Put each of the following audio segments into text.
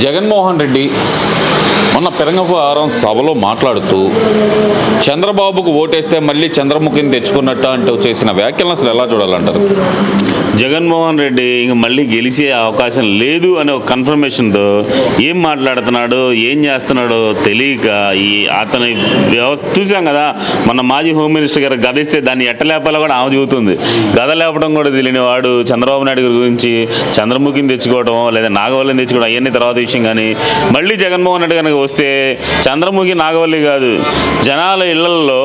జగన్మోహన్ రెడ్డి మొన్న పెరంగపురం సభలో మాట్లాడుతూ చంద్రబాబుకు ఓటేస్తే మళ్ళీ చంద్రముఖిని తెచ్చుకున్నట్టు అంటూ చేసిన వ్యాఖ్యలను అసలు ఎలా చూడాలంటారు? జగన్మోహన్ రెడ్డి ఇంక మళ్ళీ గెలిచే అవకాశం లేదు అనే ఒక కన్ఫర్మేషన్తో ఏం మాట్లాడుతున్నాడు ఏం చేస్తున్నాడో తెలియక ఈ అతని వ్యవస్థ చూసాం కదా మన మాజీ హోమ్ మినిస్టర్ గారు గదిస్తే దాన్ని ఎట్టలేపాలో కూడా ఆమె చెబుతుంది. గద లేపడం కూడా తెలియని వాడు చంద్రబాబు నాయుడు గురించి చంద్రముఖిని తెచ్చుకోవడం లేదా నాగవల్లిని తెచ్చుకోవడం అవన్నీ తర్వాత విషయం కానీ మళ్ళీ జగన్మోహన్ రెడ్డి విషయానికి వస్తే చంద్రముఖి నాగవల్లి కాదు జనాల ఇళ్ళలో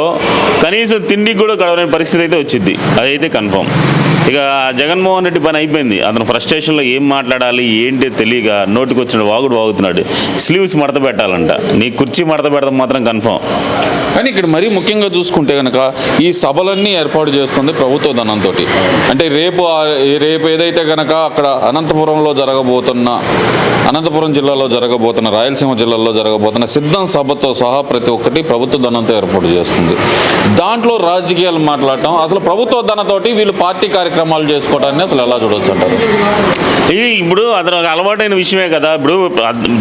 కనీసం తిండికి కూడా గడవలేని పరిస్థితి అయితే వచ్చింది. అదైతే కన్ఫర్మ్. ఇక జగన్మోహన్ రెడ్డి పని అయిపోయింది. అతను ఫ్రస్ట్రేషన్లో ఏం మాట్లాడాలి ఏంటి తెలియక నోటికి వచ్చిన వాగుడు వాగుతున్నాడు. స్లీవ్స్ మడత పెట్టాలంట. నీ కుర్చీ మడత పెడతాం మాత్రం కన్ఫర్మ్. కానీ ఇక్కడ మరీ ముఖ్యంగా చూసుకుంటే కనుక ఈ సభలన్నీ ఏర్పాటు చేస్తుంది ప్రభుత్వ ధనంతో అంటే రేపు రేపు ఏదైతే కనుక అక్కడ అనంతపురంలో జరగబోతున్న అనంతపురం జిల్లాలో జరగబోతున్న రాయలసీమ జిల్లాలో జరగబోతున్న సిద్ధం సభతో సహా ప్రతి ఒక్కటి ప్రభుత్వ ధనంతో ఏర్పాటు చేస్తుంది. దాంట్లో రాజకీయాలు మాట్లాడటం అసలు ప్రభుత్వ ధనతోటి వీళ్ళు పార్టీ కార్యక్రమాలు చేసుకోవటాన్ని అసలు ఎలా చూడవచ్చు అంటారు? ఇది ఇప్పుడు అతను అలవాటైన విషయమే కదా. ఇప్పుడు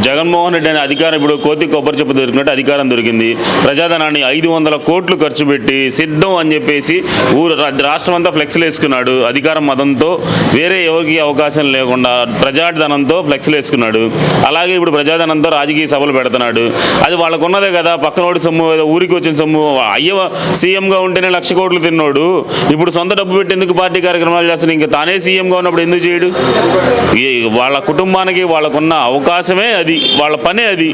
జగన్మోహన్ రెడ్డి అనే అధికారం ఇప్పుడు కోతి కొబ్బరి చెప్పు దొరికినట్టు అధికారం దొరికింది. ప్రజాధనాన్ని ఐదు వందల కోట్లు ఖర్చు పెట్టి సిద్ధం అని చెప్పేసి ఊరు రాష్ట్రం అంతా ఫ్లెక్స్లు వేసుకున్నాడు. అధికారం మతంతో వేరే ఎవరికి అవకాశం లేకుండా ప్రజాధనంతో ఫ్లెక్స్లు వేసుకున్నాడు. అలాగే ఇప్పుడు ప్రజాధనంతో రాజకీయ సభలు పెడుతున్నాడు. అది వాళ్ళకు ఉన్నదే కదా పక్కనోడి సొమ్ము ఏదో ఊరికి వచ్చిన సొమ్ము. అయ్యవ సీఎంగా ఉంటేనే లక్ష కోట్లు తిన్నాడు. ఇప్పుడు సొంత డబ్బు పెట్టి ఎందుకు పార్టీ కార్యక్రమాలు చేస్తున్నాడు? ఇంకా తానే సీఎంగా ఉన్నప్పుడు ఎందుకు చేయడు? వాళ్ళ కుటుంబానికి వాళ్ళకున్న అవకాశమే అది వాళ్ళ పనే అది.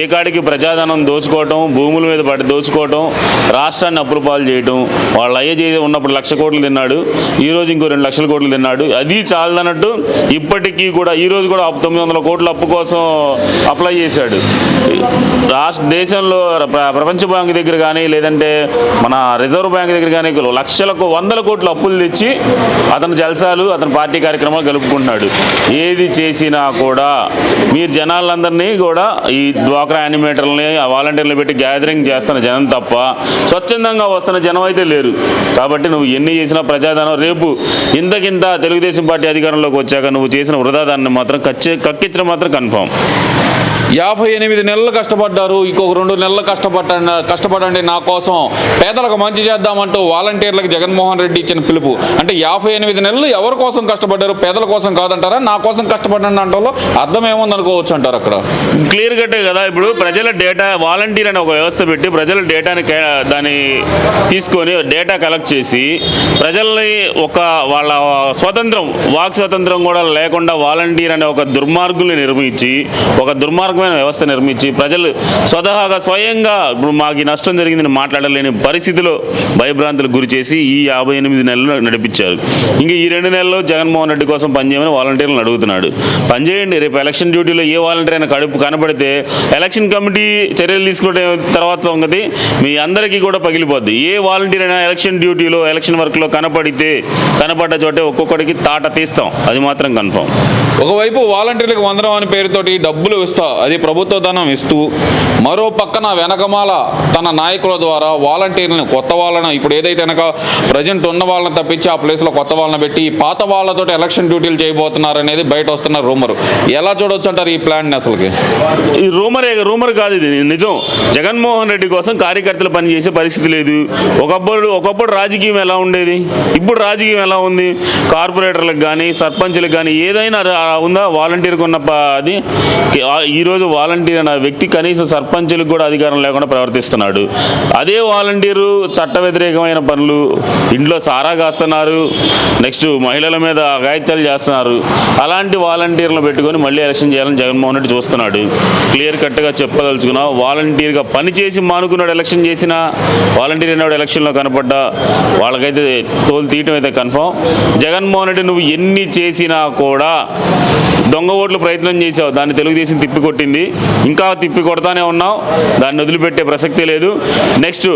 ఏ కాడికి ప్రజాధనం దోచుకోవటం భూముల మీద పడి దోచుకోవటం రాష్ట్రాన్ని అప్పుల పాలు చేయటం వాళ్ళ అయ్య చేసి ఉన్నప్పుడు లక్ష కోట్లు తిన్నాడు ఈరోజు ఇంకో రెండు లక్షల కోట్లు తిన్నాడు. అది చాలదన్నట్టు ఇప్పటికీ కూడా ఈ రోజు కూడా తొమ్మిది వందల కోట్ల అప్పు కోసం అప్లై చేశాడు. రాష్ట్ర దేశంలో ప్ర- ప్రపంచ బ్యాంక్ దగ్గర కానీ లేదంటే మన రిజర్వ్ బ్యాంక్ దగ్గర కానీ లక్షలకు వందల కోట్లు అప్పులు తెచ్చి అతను జల్సాలు అతని పార్టీ కార్యక్రమాలు గలుపుకుంటున్నాడు. ఏది చేసినా కూడా మీరు జనాలందరినీ కూడా ఈ డ్వాక్రా యానిమేటర్లని ఆ వాలంటీర్లు పెట్టి గ్యాదరింగ్ చేస్తున్న జనం తప్ప స్వచ్ఛందంగా వస్తున్న జనం అయితే లేరు. కాబట్టి నువ్వు ఎన్ని చేసినా ప్రజాధనం రేపు ఇంతకింత తెలుగుదేశం పార్టీ అధికారంలోకి వచ్చాక నువ్వు చేసిన వృధాదాన్ని మాత్రం కచ్చి కక్కించడం మాత్రం కన్ఫామ్. యాభై ఎనిమిది నెలలు కష్టపడ్డారు ఇంకొక రెండు నెలలు కష్టపడండి కష్టపడండి నా కోసం. పేదలకు మంచి చేద్దామంటూ వాలంటీర్లకు జగన్మోహన్ రెడ్డి ఇచ్చిన పిలుపు. అంటే యాభై ఎనిమిది నెలలు ఎవరి కోసం కష్టపడ్డారు పేదల కోసం కాదంటారా? నా కోసం కష్టపడండి అంటే అర్థం ఏముంది అనుకోవచ్చు అంటారు అక్కడ. క్లియర్ కట్టే కదా ఇప్పుడు ప్రజల డేటా వాలంటీర్ అనే ఒక వ్యవస్థ పెట్టి ప్రజల డేటాని దాన్ని తీసుకొని డేటా కలెక్ట్ చేసి ప్రజల్ని ఒక వాళ్ళ స్వతంత్రం వాక్ స్వతంత్రం కూడా లేకుండా వాలంటీర్ అనే ఒక దుర్మార్గుల్ని నిర్మించి ఒక దుర్మార్గమైన వ్యవస్థ నిర్మించి ప్రజలు స్వతహాగా స్వయంగా ఇప్పుడు మాకు నష్టం జరిగిందని మాట్లాడలేని పరిస్థితిలో భయభ్రాంతులకు గురి చేసి ఈ యాభై ఎనిమిది నెలలు నడిపించారు. ఇంకా ఈ రెండు నెలల్లో జగన్మోహన్ రెడ్డి కోసం పనిచేయమని వాలంటీర్లను అడుగుతున్నాడు. పనిచేయండి రేపు ఎలక్షన్ డ్యూటీలో ఏ వాలంటీర్ అయినా కడుపు కనపడితే ఎలక్షన్ కమిటీ చర్యలు తీసుకుంటే తర్వాత సంగతి మీ అందరికీ కూడా పగిలిపోద్ది. ఏ వాలంటీర్ అయినా ఎలక్షన్ డ్యూటీలో ఎలక్షన్ వర్క్లో కనపడితే కనపడ్డ చోటే ఒక్కొక్కడికి తాట తీస్తాం. అది మాత్రం కన్ఫర్మ్. ఒకవైపు వాలంటీర్లకు వందనం అనే పేరుతోటి డబ్బులు ఇస్తా అది ప్రభుత్వ ధనం ఇస్తూ మరో పక్కన వెనకమాల తన నాయకుల ద్వారా వాలంటీర్లను కొత్త వాళ్ళను ఇప్పుడు ఏదైతే కనుక ప్రజెంట్ ఉన్న వాళ్ళని తప్పించి ఆ ప్లేస్లో కొత్త వాళ్ళని పెట్టి పాత వాళ్ళతో ఎలక్షన్ డ్యూటీలు చేయబోతున్నారు అనేది బయట వస్తున్న రూమర్. ఎలా చూడొచ్చు అంటారు ఈ ప్లాన్ అసలుకి? ఈ రూమరే రూమర్ కాదు ఇది. నిజం. జగన్మోహన్ రెడ్డి కోసం కార్యకర్తలు పనిచేసే పరిస్థితి లేదు. ఒకప్పుడు ఒకప్పుడు రాజకీయం ఎలా ఉండేది? ఇప్పుడు రాజకీయం ఎలా ఉంది? కార్పొరేటర్లకు కానీ సర్పంచ్లకు కానీ ఏదైనా ఉందా? వాలంటీర్కి ఉన్న అది ఈరోజు ఈరోజు వాలంటీర్ అనే వ్యక్తి కనీసం సర్పంచులకు కూడా అధికారం లేకుండా ప్రవర్తిస్తున్నాడు. అదే వాలంటీరు చట్ట వ్యతిరేకమైన పనులు ఇంట్లో సారా కాస్తున్నారు నెక్స్ట్ మహిళల మీద అఘాయిత్యాలు చేస్తున్నారు. అలాంటి వాలంటీర్లను పెట్టుకొని మళ్ళీ ఎలక్షన్ చేయాలని జగన్మోహన్ రెడ్డి చూస్తున్నాడు. క్లియర్ కట్గా చెప్పదలుచుకున్నా వాలంటీర్గా పనిచేసి మానుకున్నాడు ఎలక్షన్ చేసిన వాలంటీర్ అయినాడు ఎలక్షన్లో కనపడ్డా వాళ్ళకైతే తోలు తీయటం అయితే కన్ఫామ్. జగన్మోహన్ రెడ్డి నువ్వు ఎన్ని చేసినా కూడా దొంగ ఓట్లు ప్రయత్నం చేసావు దాన్ని తెలుగుదేశం తిప్పికొట్టి అయిపోయింది ఇంకా తిప్పి కొడతానే ఉన్నావు. దాన్ని వదిలిపెట్టే ప్రసక్తే లేదు. నెక్స్ట్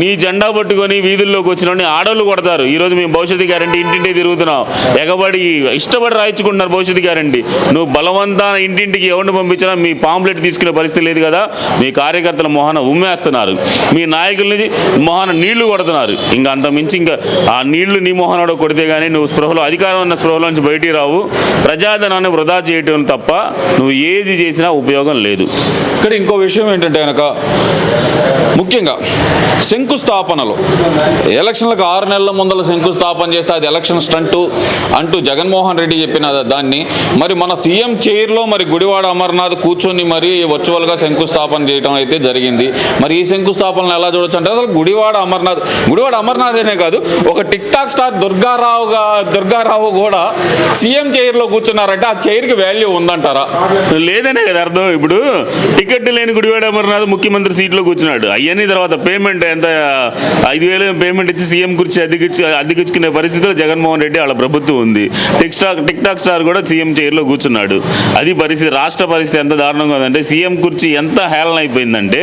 నీ జెండా పట్టుకొని వీధుల్లోకి వచ్చిన ఆడవాళ్ళు కొడతారు. ఈరోజు మేము భవిష్యత్తు గ్యారంటీ ఇంటింటి తిరుగుతున్నావు ఎగబడి ఇష్టపడి రాయించుకుంటున్నారు భవిష్యత్తు గ్యారంటీ. నువ్వు బలవంతాన ఇంటింటికి ఎవరిని పంపించినా మీ పాంప్లెట్ తీసుకునే పరిస్థితి లేదు కదా. మీ కార్యకర్తల మొహన ఉమ్మేస్తున్నారు. మీ నాయకుల్ని మొహన నీళ్ళు కొడుతున్నారు. ఇంకా అంత మించి ఇంకా ఆ నీళ్ళు నీ మొహనోడ కొడితే కానీ నువ్వు స్పృహలో అధికారం ఉన్న స్పృహలో నుంచి బయటికి రావు. ప్రజాధనాన్ని వృధా చేయటం తప్ప నువ్వు ఏది చేసినా ఉపయోగం లేదు. ఇక్కడ ఇంకో విషయం ఏంటంటే కనుక ముఖ్యంగా శంకుస్థాపనలు. ఎలక్షన్లకు ఆరు నెలల ముందల శంకుస్థాపన చేస్తే అది ఎలక్షన్ స్టంటు అంటూ జగన్మోహన్ రెడ్డి చెప్పిన దాన్ని. మరి మన సీఎం చైర్లో మరి గుడివాడ అమర్నాథ్ కూర్చొని మరి వర్చువల్గా శంకుస్థాపన చేయడం అయితే జరిగింది. మరి ఈ శంకుస్థాపనలు ఎలా చూడొచ్చు అంటే అసలు గుడివాడ అమర్నాథ్ గుడివాడ అమర్నాథ్ అనే కాదు ఒక టిక్ టాక్ స్టార్ దుర్గారావుగా దుర్గారావు కూడా సీఎం చైర్లో కూర్చున్నారంటే ఆ చైర్కి వాల్యూ ఉందంటారా? లేదనే కదా అర్థం. ఇప్పుడు టికెట్ లేని గుడివాడ అమర్నాథ్ ముఖ్యమంత్రి సీట్లో కూర్చున్నాడు. ఇవన్నీ తర్వాత పేమెంట్ ఎంత ఐదు వేలు పేమెంట్ ఇచ్చి సీఎం గురించి అద్దెకిచ్చి అద్దెకిచ్చుకునే పరిస్థితిలో జగన్మోహన్ రెడ్డి వాళ్ళ ప్రభుత్వం ఉంది. Tick stock TikTok star కూడా సీఎం చైర్లో కూర్చున్నాడు. అది పరిస్థితి రాష్ట్ర పరిస్థితి ఎంత దారుణంగా ఉందంటే సీఎం కుర్చీ ఎంత హేళన అయిపోయిందంటే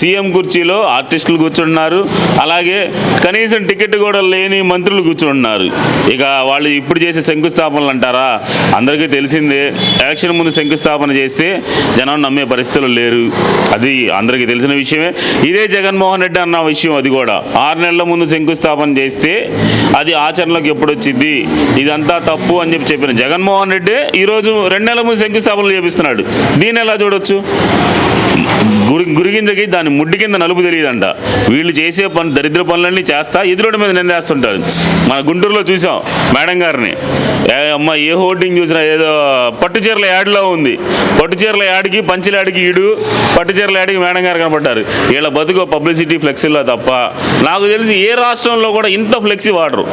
సీఎం కుర్చీలో ఆర్టిస్టులు కూర్చున్నారు. అలాగే కనీసం టికెట్ కూడా లేని మంత్రులు కూర్చున్నారు. ఇక వాళ్ళు ఇప్పుడు చేసే శంకుస్థాపనలు అంటారా? అందరికీ తెలిసిందే ఎలక్షన్ ముందు శంకుస్థాపన చేస్తే జనం నమ్మే పరిస్థితులు లేరు. అది అందరికీ తెలిసిన విషయమే. ఇదే జగన్మోహన్ రెడ్డి అన్న విషయం అది కూడా. ఆరు నెలల ముందు శంకుస్థాపన చేస్తే అది ఆచరణలోకి ఎప్పుడు వచ్చింది? ఇదంతా తప్పు అని చెప్పి చెప్పిన జగన్మోహన్ రెడ్డి ఈరోజు రెండు నెలల ముందు శంకుస్థాపనలు చేపిస్తున్నాడు. దీన్ని ఎలా చూడొచ్చు? గురి గురిగింజకి దాని ముడ్డి కింద నలుపు తెలియదంట. వీళ్ళు చేసే పని దరిద్ర పనులన్నీ చేస్తా ఎదురుడి మీద నిందేస్తుంటారు. మన గుంటూరులో చూసాం మేడం గారిని. ఏ అమ్మ ఏ హోర్డింగ్ చూసినా ఏదో పట్టు చీరల యాడ్లో ఉంది. పట్టు చీరల యాడ్కి పంచల యాడ్కి ఇడు పట్టు చీరల యాడ్కి మేడం గారు కనపడ్డారు. వీళ్ళ బతుకు పబ్లిసిటీ ఫ్లెక్సీలో తప్ప. నాకు తెలిసి ఏ రాష్ట్రంలో కూడా ఇంత ఫ్లెక్సీ వాడరు.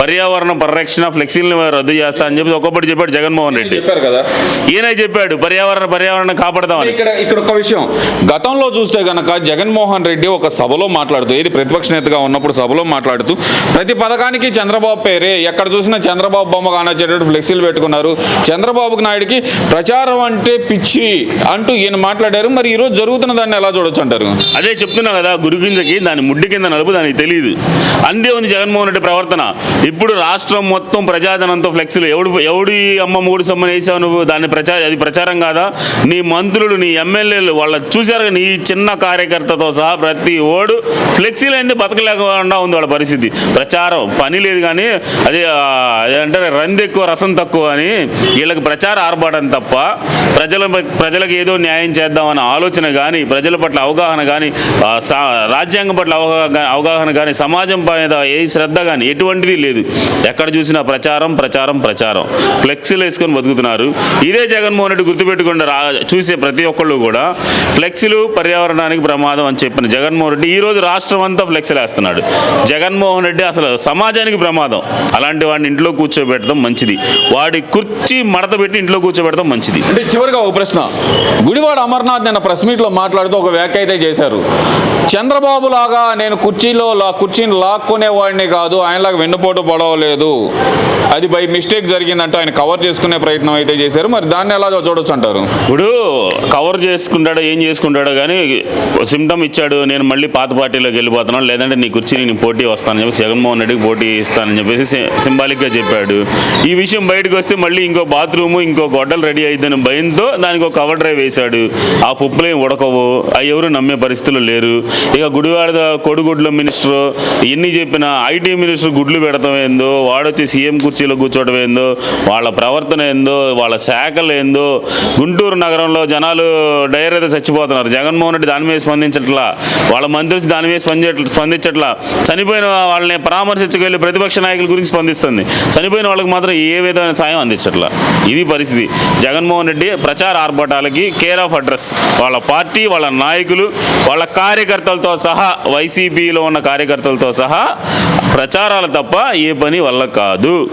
పర్యావరణ పరిరక్షణ ఫ్లెక్సీలను రద్దు చేస్తా అని చెప్పి ఒక్కొక్కటి చెప్పాడు జగన్మోహన్ రెడ్డి. చెప్పారు కదా? ఈయనే చెప్పాడు పర్యావరణ పర్యావరణ కాపాడదామని. ఇక్కడ ఇక్కడ ఒక విషయం. గతంలో చూస్తే గనక జగన్మోహన్ రెడ్డి ఒక సభలో మాట్లాడుతూ ఏది ప్రతిపక్ష నేతగా ఉన్నప్పుడు సభలో మాట్లాడుతూ ప్రతి పథకానికి చంద్రబాబు పేరే ఎక్కడ చూసినా చంద్రబాబు బొమ్మ కానొచ్చేటట్టు ఫ్లెక్సీలు పెట్టుకున్నారు. చంద్రబాబు నాయుడికి ప్రచారం అంటే పిచ్చి అంటూ ఈయన మాట్లాడారు. మరి ఈరోజు జరుగుతున్న దాన్ని ఎలా చూడొచ్చు అంటారు? అదే చెప్తున్నా కదా గురుగింజకి దాని ముడ్డి కింద నలుపు దానికి తెలియదు అందే ఉంది జగన్మోహన్ రెడ్డి ప్రవర్తన. ఇప్పుడు రాష్ట్రం మొత్తం ప్రజాధనంతో ఫ్లెక్సీలు. ఎవడు ఎవడి అమ్మ మూడు సమ్మని వేసావు నువ్వు? దాన్ని ప్రచార అది ప్రచారం కాదా? నీ మంత్రులు నీ ఎమ్మెల్యేలు వాళ్ళ చూశారు నీ చిన్న కార్యకర్తతో సహా ప్రతి ఓడు ఫ్లెక్సీలు అయింది బతకలేకుండా ఉంది వాళ్ళ పరిస్థితి? ప్రచారం పని లేదు కానీ అదే అంటే రంది ఎక్కువ రసం తక్కువ అని వీళ్ళకి ప్రచార ఆర్భాటం తప్ప ప్రజల ప్రజలకు ఏదో న్యాయం చేద్దామన్న ఆలోచన కానీ ప్రజల పట్ల అవగాహన కానీ సా- రాజ్యాంగం పట్ల అవగాహన అవగాహన కానీ సమాజం మీద ఏ శ్రద్ధ కానీ ఎటువంటిది లేదు. ఎక్కడ చూసినా ప్రచారం ప్రచారం ప్రచారం. ఫ్లెక్సీలు వేసుకొని బతుకుతున్నారు. ఇదే జగన్మోహన్ రెడ్డి గుర్తుపెట్టుకుని రా చూసే ప్రతి ఒక్కళ్ళు కూడా ఫ్లెక్సీలు పర్యావరణానికి ప్రమాదం అని చెప్పిన జగన్మోహన్ రెడ్డి ఈరోజు రాష్ట్రం అంతా ఫ్లెక్సీలు వేస్తున్నాడు. జగన్మోహన్ రెడ్డి అసలు సమాజానికి ప్రమాదం. అలాంటి వాడిని ఇంట్లో కూర్చోబెట్టడం మంచిది. వాడి కుర్చీ మడత పెట్టి ఇంట్లో కూర్చోబెట్టడం మంచిది. అంటే చివరిగా ఒక ప్రశ్న. గుడివాడ అమర్నాథ్ నిన్న ప్రెస్ మీట్లో మాట్లాడుతూ ఒక వ్యాఖ్య అయితే చేశారు. చంద్రబాబు లాగా నేను కుర్చీలో కుర్చీని కుర్చీని లాక్కునేవాడిని కాదు ఆయనలాగా వెన్నుపోటు పడవలేదు. అది బై మిస్టేక్ జరిగిందంటే ఆయన కవర్ చేసుకునే ప్రయత్నం అయితే చేశారు. మరి దాన్ని ఎలా చూడొచ్చు అంటారు? ఇప్పుడు కవర్ చేసుకుంటాడో ఏం చేసుకుంటాడో కానీ సిమ్టమ్ ఇచ్చాడు నేను మళ్ళీ పాత పార్టీలోకి వెళ్ళిపోతున్నాను లేదంటే నీ కుర్చీ నేను పోటీ వస్తానని చెప్పి జగన్మోహన్ రెడ్డికి పోటీ ఇస్తానని చెప్పేసి సింబాలిక్గా చెప్పాడు. ఈ విషయం బయటకు వస్తే మళ్ళీ ఇంకో బాత్రూము ఇంకో గొడ్డలు రెడీ అయిద్దని భయంతో దానికి ఒక కవర్ డ్రైవ్ వేశాడు. ఆ పుప్పులేం ఉడకవు అవి ఎవరు నమ్మే పరిస్థితులు లేరు. ఇక గుడివాడ కొడుగుడ్ల మినిస్టర్ ఎన్ని చెప్పినా ఐటీ మినిస్టర్ గుడ్లు పెడతాం ఏందో వాడొచ్చి సీఎం కుర్చీలో కూర్చోవడం ఏందో వాళ్ళ ప్రవర్తన ఏందో వాళ్ళ శాఖలు ఏందో గుంటూరు నగరంలో జనాలు డైర్ అయితే చచ్చిపోతున్నారు. జగన్మోహన్ రెడ్డి దాని మీద స్పందించట్లా? వాళ్ళ మంత్రి వచ్చి దాని మీద స్పందించట్ల స్పందించట్లా? చనిపోయిన వాళ్ళని పరామర్శించుకు వెళ్ళి ప్రతిపక్ష నాయకుల గురించి స్పందిస్తుంది. చనిపోయిన వాళ్ళకి మాత్రం ఏ విధమైన సాయం అందించట్లా? ఇది పరిస్థితి. జగన్మోహన్ రెడ్డి ప్రచార ఆర్భటాలకి కేర్ ఆఫ్ అడ్రస్ వాళ్ళ పార్టీ వాళ్ళ నాయకులు వాళ్ళ కార్యకర్తలతో సహా వైసీపీలో ఉన్న కార్యకర్తలతో సహా ప్రచారాలు తప్ప ఏ పని వల్ల కాదు.